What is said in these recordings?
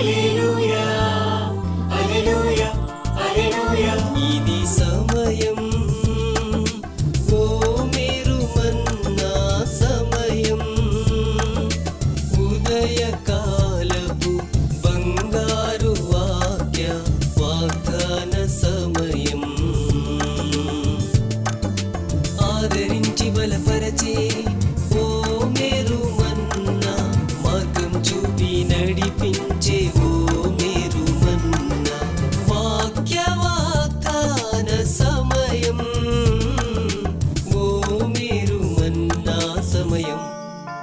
一路。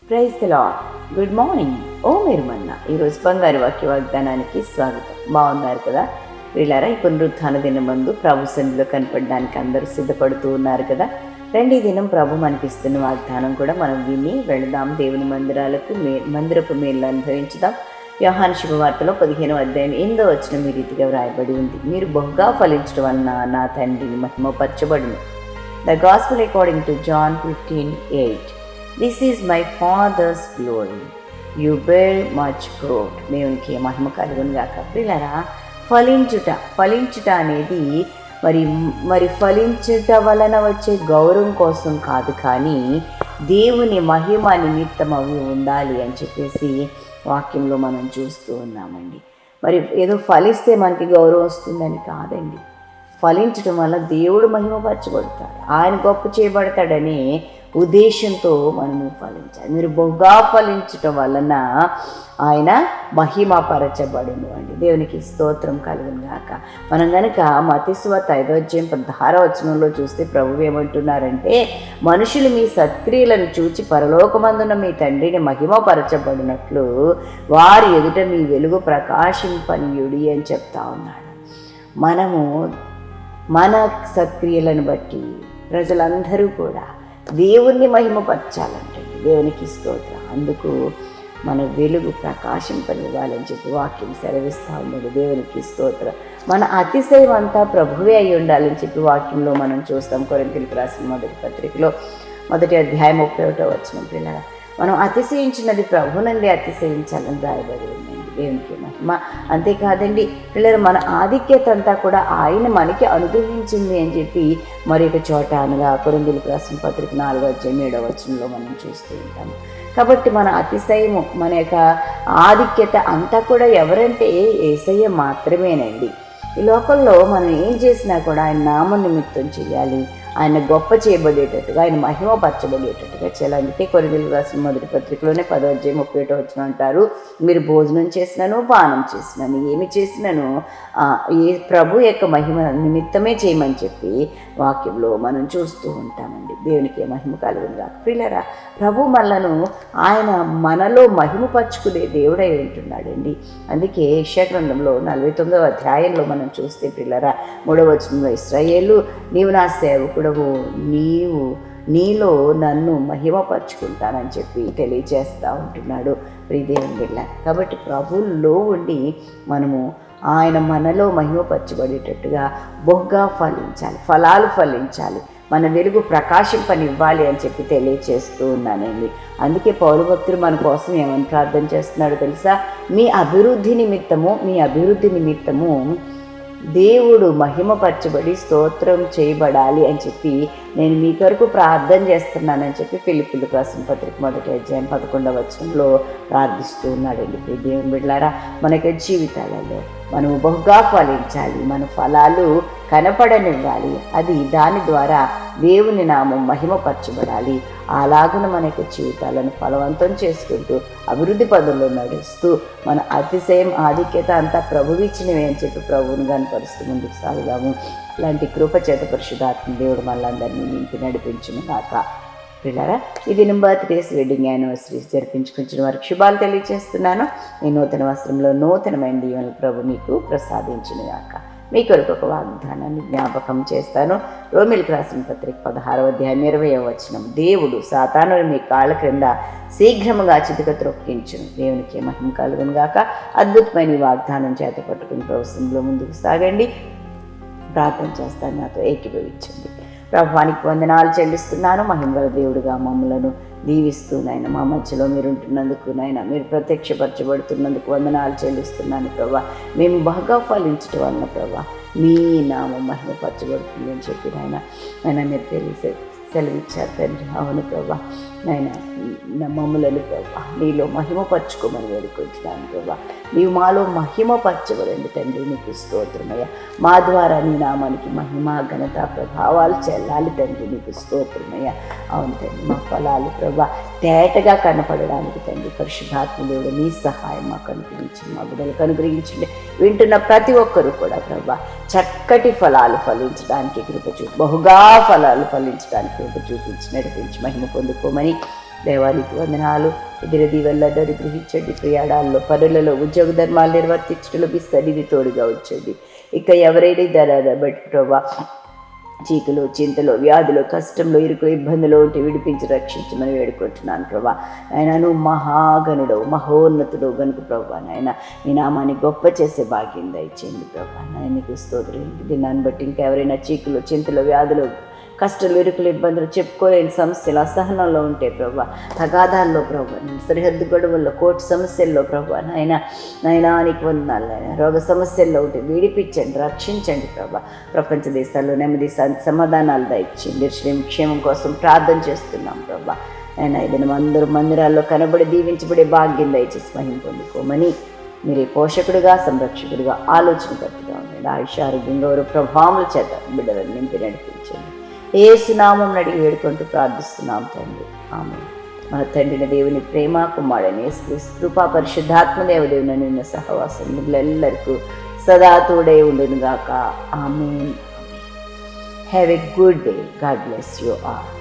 praise the lord good morning. ఓ మీరు మన్న ఈరోజు బంగారు వాక్య వాగ్దానానికి స్వాగతం. బాగున్నారు కదా? వీళ్ళారా? ఈ పునరుత్థాన దినం ముందు ప్రభు సన్నిధిలో కనపడడానికి అందరూ సిద్ధపడుతూ ఉన్నారు కదా? రెండు దినం ప్రభు మనకిస్తున్న వాగ్దానం కూడా మనం విని వెళదాం. దేవుని మందిరాలకు మే మందిరపు మేలు అనుభవించుదాం. యోహాన్ శుభవార్తలో పదిహేను అధ్యాయం ఎనిమిదో వచ్చిన మీ రీతిగా వ్రాయబడి ఉంది. మీరు బహుగా ఫలించడం వలన నా తండ్రిని మహిమపరచబడును. The gospel according to John fifteen eight this is my father's glory you bear much fruit దేవునికి మహిమ కలుగును గాక. పిల్లరా ఫలించుట ఫలించుట అనేది మరి మరి ఫలించుట వలన వచ్చే గౌరవం కోసం కాదు కానీ దేవుని మహిమ నిమిత్తం అవి ఉండాలి అని చెప్పేసి వాక్యంలో మనం చూస్తూ ఉన్నామండి. మరి ఏదో ఫలిస్తే మనకి గౌరవం వస్తుందని కాదండి. ఫలించడం వల్ల దేవుడు మహిమపరచబడతాడు. ఆయన గొప్ప చేయబడతాడనే ఉద్దేశంతో మనము ఫలించాలి. మీరు బహుగా ఫలించటం వలన ఆయన మహిమపరచబడును అండి. దేవునికి స్తోత్రం కలుగును గాక. మనం కనుక మతిస్వత ఐదోజ్యం పదహార వచనంలో చూస్తే ప్రభు ఏమంటున్నారంటే మనుషులు మీ సత్క్రియలను చూచి పరలోకమందున మీ తండ్రిని మహిమపరచబడినట్లు వారి ఎదుట మీ వెలుగు ప్రకాశింపనీయుడి అని చెప్తా ఉన్నాడు. మనము మన సత్క్రియలను బట్టి ప్రజలందరూ కూడా దేవుణ్ణి మహిమపరచాలంటే దేవునికి స్తోత్రం. అందుకు మన వెలుగు ప్రకాశింపనివ్వాలని చెప్పి వాక్యం సెలవిస్తూ ఉన్నాడు దేవునికి స్తోత్రం. మన అతిశయం అంతా ప్రభువే అయి ఉండాలని చెప్పి వాక్యంలో మనం చూస్తాం. కొరింతలకు రాసిన మొదటి పత్రికలో మొదటి అధ్యాయం ముప్పై ఒకటో వచ్చిన పిల్లల మనం అతిశయించినది ప్రభునండి అతిశయించాలని రాయబడి దేవునికి మహిమ అంతేకాదండి పిల్లలు మన ఆధిక్యత అంతా కూడా ఆయన మనకి అనుగ్రహించింది అని చెప్పి మరి ఒక చోట అనగా కొరిందులకు రాసిన పత్రిక నాలుగో అధ్యాయం ఏడవ వచనంలో మనం చూస్తూ ఉంటాము. కాబట్టి మన అతిశయము మన యొక్క ఆధిక్యత అంతా కూడా ఎవరంటే ఏసయ్య మాత్రమేనండి. ఈ లోకంలో మనం ఏం చేసినా కూడా ఆయన నామ నిమిత్తం చేయాలి. ఆయన గొప్ప చేయబడేటట్టుగా ఆయన మహిమపరచబడేటట్టుగా చేయాలి. అందుకే కొరిగిలు రాసిన మొదటి పత్రికలోనే పదో అధ్యాయం ముప్పై ఒకటో వచ్చిన అంటారు మీరు భోజనం చేసినాను పానం చేసినాను ఏమి చేసినాను? ఏ ప్రభు యొక్క మహిమ నిమిత్తమే చేయమని చెప్పి వాక్యంలో మనం చూస్తూ ఉంటామండి. దేవునికి మహిమ కలుగుని కాక పిల్లరా ప్రభు మనలను ఆయన మనలో మహిమపరుచుకునే దేవుడై ఉంటున్నాడండి. అందుకే యశాగ్రంథంలో నలభై తొమ్మిదవ అధ్యాయంలో మనం చూస్తే పిల్లరా మూడవ ఇస్రాయేలు నీవు నా సేవకుడవు నీవు నీలో నన్ను మహిమపరుచుకుంటానని చెప్పి తెలియజేస్తూ ఉంటున్నాడు ప్రియదేవుని బిళ్ళ కాబట్టి ప్రభువుల్లో ఉండి మనము ఆయన మనలో మహిమపరచబడేటట్టుగా బొగ్గా ఫలించాలి ఫలాలు ఫలించాలి మన వెలుగు ప్రకాశింపనివ్వాలి అని చెప్పి తెలియచేస్తూ ఉన్నానండి. అందుకే పౌరు భక్తులు మన కోసం ఏమని ప్రార్థన చేస్తున్నాడో తెలుసా? మీ అభివృద్ధి నిమిత్తము మీ అభివృద్ధి నిమిత్తము దేవుడు మహిమపరచబడి స్తోత్రం చేయబడాలి అని చెప్పి నేను మీ కొరకు ప్రార్థన చేస్తున్నానని చెప్పి ఫిలిపిల్లు రాసిన పత్రిక మొదటి అధ్యాయం పదకొండవ వచనంలో ప్రార్థిస్తూ ఉన్నాడండి. ప్రియ దేవుని బిడ్డారా మనకి జీవితాలలో మనం బహుగా ఫలించాలి మన ఫలాలు కనపడనివ్వాలి. అది దాని ద్వారా దేవుని నామం మహిమపరచబడాలి. అలాగన మన యొక్క జీవితాలను ఫలవంతం చేసుకుంటూ అభివృద్ధి పదంలో నడుస్తూ మన అతిశయం ఆధిక్యత అంతా ప్రభువిచ్చినవే అని చెప్పి ప్రభువుని కనపరుస్తూ ముందుకు సాగుదాము. అలాంటి కృప చేత పరిశుధాత్మ దేవుడు మళ్ళందరినీ నింపి నడిపించిన కాక పిల్లరా ఇది నేను బర్త్డేస్ వెడ్డింగ్ యానివర్సరీస్ జరిపించుకుంటున్న వారికి శుభాలు తెలియజేస్తున్నాను. ఈ నూతన వస్త్రంలో నూతనమైన దీవెనలు ప్రభు మీకు ప్రసాదించిన గాక. మీ కొరకు ఒక వాగ్దానాన్ని జ్ఞాపకం చేస్తాను. రోమిల్కి రాసిన పత్రిక పదహారవ అధ్యాయం ఇరవై వచనం. దేవుడు సాతాను మీ కాళ్ళ క్రింద శీఘ్రముగా చితిక త్రొక్కించును. దేవునికి మహిమ కలుగును గాక. అద్భుతమైన వాగ్దానం చేత పట్టుకుని ప్రవసంలో ముందుకు సాగండి. ప్రార్థన చేస్తాను. నాతో ఏకీభవించండి. ప్రభానికి వందనాలు చెల్లిస్తున్నాను. మహిమగల దేవుడుగా మమ్మలను దీవిస్తూ నాయన మా మధ్యలో మీరు ఉంటున్నందుకు నాయన మీరు ప్రత్యక్షపరచబడుతున్నందుకు వందనాలు చెల్లిస్తున్నాను ప్రభా. మేము బాగా ఫలించటం వలన ప్రభా మీ నామం మహిమపరచబడుతుంది అని చెప్పి నాయన నాయన మీరు తెలిసే సెలవిచ్చారు తండ్రి. అవును ప్రభా. నాయన మమ్మలను ప్రభా నీలో మహిమపరచుకోమని వేడుకుంటున్నాను ప్రభా. నీవు మాలో మహిమపరచబడండి తండ్రి నీకు స్తోత్రమయ్య మా ద్వారా నీ నామానికి మహిమ ఘనత ప్రభావాలు చెల్లాలి తండ్రి నీకు స్తోత్రమయ్య అవును తండ్రి మా ఫలాలు ప్రభా తేటగా కనపడడానికి తండ్రి పరిశుద్ధాత్మ నీ సహాయం మాకు అనుగ్రహించండి మా బిడ్డలకు అనుగ్రహించండి. వింటున్న ప్రతి ఒక్కరూ కూడా ప్రభా చక్కటి ఫలాలు ఫలించడానికి కృప చూపి బహుగా ఫలాలు ఫలించడానికి కృప చూపించి నడిపించి మహిమ పొందుకోమని దేవానికి వందనాలు. ఎదురది దీవెల్లలో గ్రహించండి ప్రయాణాల్లో. పనులలో ఉద్యోగ ధర్మాలు నిర్వర్తించడంలో మీ సన్నిధి తోడుగా ఉంచండి. ఇక ఎవరైనా ధర బట్టి ప్రభా చీకులు చింతలు వ్యాధులు కష్టంలో ఇరుకు ఇబ్బందులు ఉంటే విడిపించి రక్షించమని వేడుకుంటున్నాను ప్రభా. ఆయన నువ్వు మహాగణుడు మహోన్నతుడు గనుక ప్రభా నాయన. మీ నామాన్ని గొప్ప చేసే భాగ్యం దయచేయండి ప్రభా. నాయన నీకు స్తోత్రం. దీన్ని బట్టి ఇంకా ఎవరైనా చీకులు చింతలు వ్యాధులు కష్టాలు ఇరుకులు ఇబ్బందులు చెప్పుకోలేని సమస్యలు అసహనంలో ఉంటే ప్రభా తగాదాల్లో ప్రభు సరిహద్దు గొడవల్లో కోర్టు సమస్యల్లో ప్రభా నాయన నాయనా నీకు వందనాలు నాయన. రోగ సమస్యల్లో ఉంటే విడిపించండి రక్షించండి ప్రభా ప్రపంచ దేశాల్లో నెమ్మది సమాధానాలు దయచేయండి. శ్రేమ క్షేమం కోసం ప్రార్థన చేస్తున్నాం ప్రభా ఆయన ఏదైనా అందరూ మందిరాల్లో కనబడి దీవించబడే భాగ్యం దయచేసి మహిం పొందుకోమని మీరే పోషకుడిగా సంరక్షకుడిగా ఆలోచన కట్టుగా ఉండండి. ఆయుష ఆరోగ్యం గౌరవ ప్రభావం చేత బిడ్డలను నింపి నడిపించండి. ఏసునామం అడిగి వేడుకుంటూ ప్రార్థిస్తున్నాం తండ్రి. ఆమె మన తండ్రిని దేవుని ప్రేమ కుమారుని కృపా పరిశుద్ధాత్మ దేవదేవుని నిన్న సహవాసం మిమ్మల్ని సదా తోడే ఉండునుగాక. ఆమె have a good day God bless you are